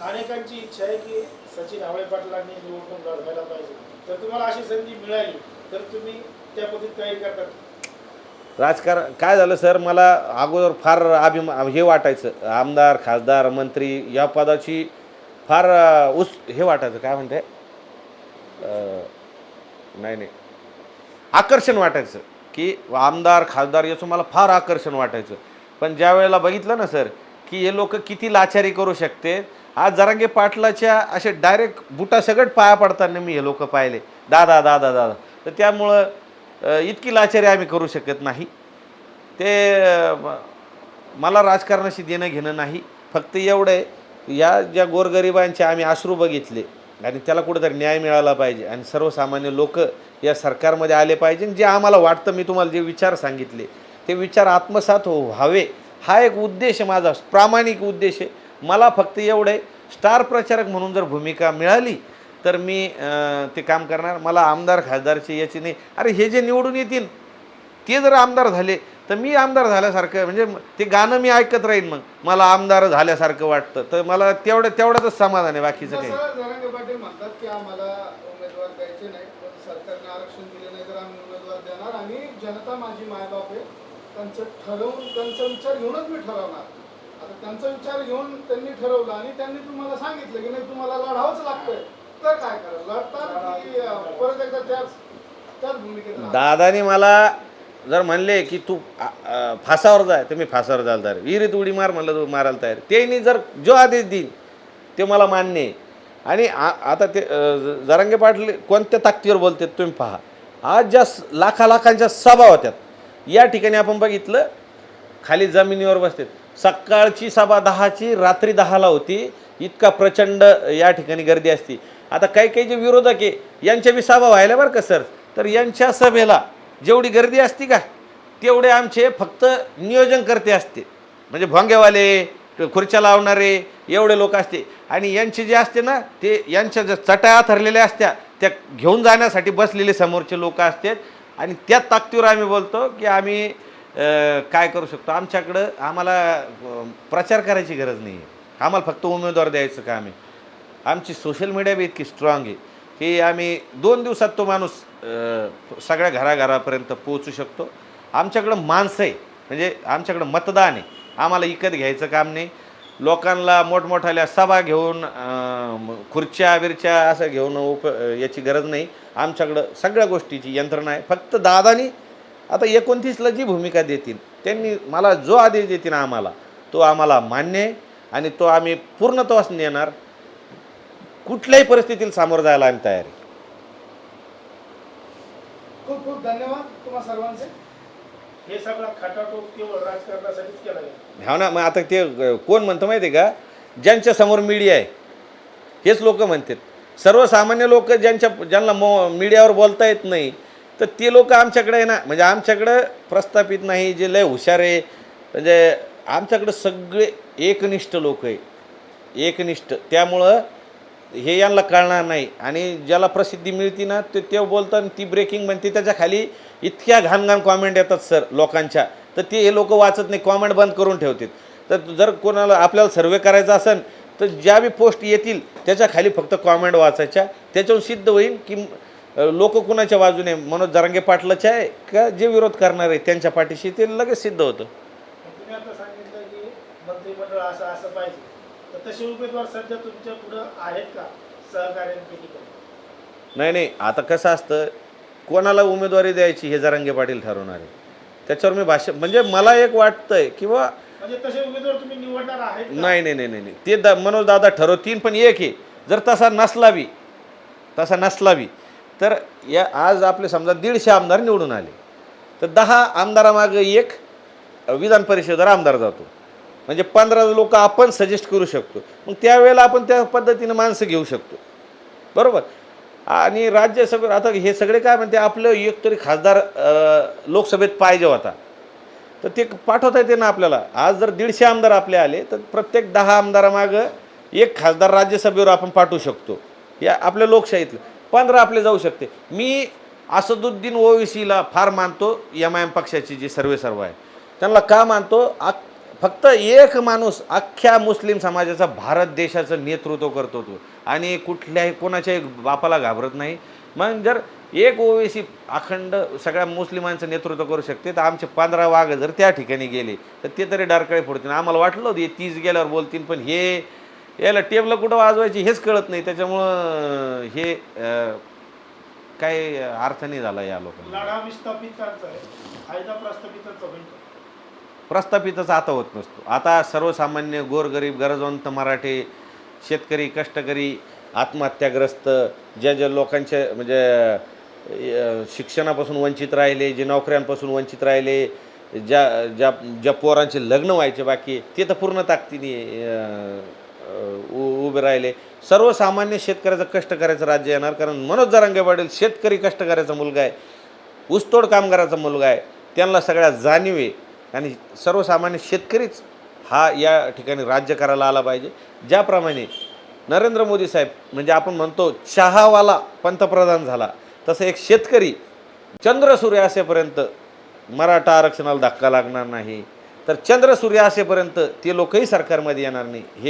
अनेकांची इच्छा आहे की सचिन आवळे पाटलांनी निवडणूक लढवायला पाहिजे. तर तुम्हाला अशी संधी मिळाली तर तुम्ही त्या पद्धतीत तयारी करतात राजकारण काय झालं सर मला अगोदर फार अभिमा हे वाटायचं. आमदार खासदार मंत्री या पदाची फार अ, उस हे वाटायचं. काय म्हणते? अ, नाही नाही. आकर्षण वाटायचं की आमदार खासदार याचं मला फार आकर्षण वाटायचं. पण ज्या वेळेला बघितलं ना सर की हे लोक किती लाचारी करू शकते? आज जरांगे पाटलाच्या असे डायरेक्ट बुटा सगळं पाया पडताना मी हे लोक पाहिले. दादा दादा दादा. तर त्यामुळं इतकी लाचारी आम्ही करू शकत नाही. ते मला राजकारणाशी देणं घेणं नाही. फक्त एवढं आहे या ज्या गोरगरिबांचे आम्ही आश्रू बघितले आणि त्याला कुठेतरी न्याय मिळाला पाहिजे आणि सर्वसामान्य लोक या सरकारमध्ये आले पाहिजे. जे आम्हाला वाटतं मी तुम्हाला जे विचार सांगितले ते विचार आत्मसात हो व्हावे. हा एक उद्देश माझा प्रामाणिक उद्देश आहे. मला फक्त एवढं स्टार प्रचारक म्हणून जर भूमिका मिळाली तर मी ते काम करणार. मला आमदार खासदारची याची नाही. अरे हे जे निवडून येतील ते जर आमदार झाले तर मी आमदार झाल्यासारखं म्हणजे ते गाणं मी ऐकत राहीन मग. मला आमदार झाल्यासारखं वाटतं. तर मला तेवढं तेवढ्यातच समाधान आहे बाकीचं काही. सरकारने आरक्षण दिले नाही तर आम्ही उमेदवार देणार आणि जनता माझी मायबाप आहे. त्यांचं ठरवून त्यांचा विचार घेऊनच मी ठरवणार. आता त्यांचा विचार घेऊन त्यांनी ठरवलं आणि त्यांनी तुम्हाला सांगितलं की नाही तुम्हाला लढावंच लागतंय. तर काय करा लढतात की परत एकदा त्याच त्याच भूमिकेत राहणार? दादाने मला जर म्हणले की तू आ- आ, फासावर जाय तर मी फासावर जायला तयार विहिरीत उडी मार म्हणलं तू मारायला तयार. त्यांनी जर जो आदेश देईन ते मला मान्य आहे. आणि आ- आता ते अ, ज- जरांगे पाटील कोणत्या ताकदीवर बोलतात तुम्ही पहा. आज ज्या स- लाखा लाखांच्या सभा होत्यात या ठिकाणी आपण बघितलं खाली जमिनीवर बसते सकाळची सभा दहाची रात्री दहाला होती. इतका प्रचंड या ठिकाणी गर्दी असते. आता काही काही जे विरोधक आहे यांच्या बी सभा व्हायला बरं का सर? तर यांच्या सभेला जेवढी गर्दी असती का तेवढे आमचे फक्त नियोजन करते असते. म्हणजे भोंगेवाले खुर्च्या लावणारे एवढे लोक असते. आणि यांचे जे असते ना ते यांच्या ज्या चटाया ठरलेल्या असत्या त्या घेऊन जाण्यासाठी बसलेले समोरचे लोक असतात. आणि त्या ताकदीवर आम्ही बोलतो की आम्ही काय करू शकतो? आमच्याकडं आम्हाला प्रचार करायची गरज नाही आहे आम्हाला फक्त उमेदवार द्यायचं काम आहे. आमची सोशल मीडिया बी इतकी स्ट्रॉंग आहे की आम्ही दोन दिवसात तो माणूस सगळ्या घराघरापर्यंत पोहोचू शकतो. आमच्याकडं माणसं आहे. म्हणजे आमच्याकडं मतदान आहे. आम्हाला विकत घ्यायचं काम नाही. लोकांना मोठमोठ्याल्या सभा घेऊन खुर्च्या बिरच्या असं घेऊन उप याची गरज नाही. आमच्याकडं सगळ्या गोष्टीची यंत्रणा आहे. फक्त दादानी आता एकोणतीसला जी भूमिका देतील त्यांनी मला जो आदेश देतील आम्हाला तो आम्हाला मान्य आहे आणि तो आम्ही पूर्णत्वास नेणार. कुठल्याही परिस्थितीला सामोरं जायला आम्ही तयार आहे. खूप खूप धन्यवाद तुम्हा सर्वांचे. हे सगळं खटाटोप केवळ राजकारणासाठीच केला गेला. हा ना मग आता ते कोण म्हणतं माहिती आहे का? ज्यांच्या समोर मीडिया आहे. हेच लोक म्हणतात. सर्वसामान्य लोक ज्यांच्या ज्यांना मो मीडियावर बोलता येत नाही तर ते लोक आमच्याकडे आहे ना म्हणजे आमच्याकडं प्रस्थापित नाही जे लय हुशार आहे. म्हणजे आमच्याकडं सगळे एकनिष्ठ लोक आहे. एकनिष्ठ. त्यामुळं हे यांना कळणार नाही. आणि ज्याला प्रसिद्धी मिळते ना ते ते बोलतं आणि ती ब्रेकिंग म्हणते त्याच्याखाली इतक्या घाण घाण कॉमेंट येतात सर लोकांच्या. तर ते हे लोक वाचत नाही कॉमेंट बंद करून ठेवतात. तर जर कोणाला आपल्याला सर्वे करायचा असेल तर ज्या बी पोस्ट येतील त्याच्याखाली फक्त कॉमेंट वाचायच्या. त्याच्यावर सिद्ध होईल की लोक कुणाच्या बाजूने मनोज जरंगे पाटलाचे आहे का जे विरोध करणार आहे त्यांच्या पाठीशी ते लगेच सिद्ध होतं. तसे उमेदवार सध्या तुमच्या पुढं आहेत का सहकार्यांपैकी? नाही नाही आता कसं असतं कोणाला उमेदवारी द्यायची हे जरांगे पाटील ठरवणार आहे त्याच्यावर मी भाष्य म्हणजे मला एक वाटतंय किंवा म्हणजे तसे उमेदवार तुम्ही निवडणार आहेत का? नाही नाही नाही नाही नाही. ते दा मनोज दादा ठरवतील पण एक आहे जर तसा नसला बी तसा नसला बी तर या आज आपले समजा दीडशे आमदार निवडून आले तर दहा आमदारामागं एक विधान परिषदेवर आमदार जातो म्हणजे पंधरा लोक आपण सजेस्ट करू शकतो. मग त्यावेळेला आपण त्या पद्धतीनं माणसं घेऊ शकतो. बरोबर? आणि राज्यसभेवर आता हे सगळे काय म्हणते आपलं एक तरी खासदार लोकसभेत पाहिजे होता. तर ते पाठवता येते ना आपल्याला. आज जर दीडशे आमदार आपले आले तर प्रत्येक दहा आमदारामागं एक खासदार राज्यसभेवर आपण पाठवू शकतो. या आपल्या लोकशाहीतलं. पंधरा आपले जाऊ शकते. मी असदुद्दीन ओवीसीला फार मानतो एम आय एम पक्षाची जी सर्वे सर्व आहे. त्यांना का मानतो? आ फक्त एक माणूस अख्ख्या मुस्लिम समाजाचा भारत देशाचं नेतृत्व करतो तो. आणि कुठल्याही कोणाच्याही बापाला घाबरत नाही. मग जर एक ओवेसी अखंड सगळ्या मुस्लिमांचं नेतृत्व करू शकते तर आमचे पंधरा वाघ जर त्या ठिकाणी गेले तर ते तरी डारकळे फोडतील. आम्हाला वाटलं होतं हे तीस गेल्यावर बोलतील पण हे याला टेबलं कुठं वाजवायची हेच कळत नाही. त्याच्यामुळं हे काही अर्थ नाही झाला या लोकांना. प्रस्थापितच आता होत नसतो. आता सर्वसामान्य गोरगरीब गरजवंत मराठे शेतकरी कष्टकरी आत्महत्याग्रस्त ज्या ज्या लोकांचे म्हणजे शिक्षणापासून वंचित राहिले जे नोकऱ्यांपासून वंचित राहिले ज्या ज्या ज्या पोरांचे लग्न व्हायचे बाकी ते तर पूर्ण ताकदीने उ- उभे राहिले. सर्वसामान्य शेतकऱ्याचं कष्ट करायचं राज्य येणार कारण मनोज जरांगे पाटील शेतकरी कष्ट करायचा मुलगा आहे ऊसतोड कामगाराचा मुलगा आहे त्यांना सगळ्या जाणीव आहे. आणि सर्वसामान्य शेतकरीच हा या ठिकाणी राज्य करायला आला पाहिजे. ज्याप्रमाणे नरेंद्र मोदी साहेब म्हणजे आपण म्हणतो चहावाला पंतप्रधान झाला तसं एक शेतकरी चंद्रसूर्य असेपर्यंत मराठा आरक्षणाला धक्का लागणार नाही तर चंद्रसूर्य असेपर्यंत ते लोकही सरकारमध्ये येणार नाही हे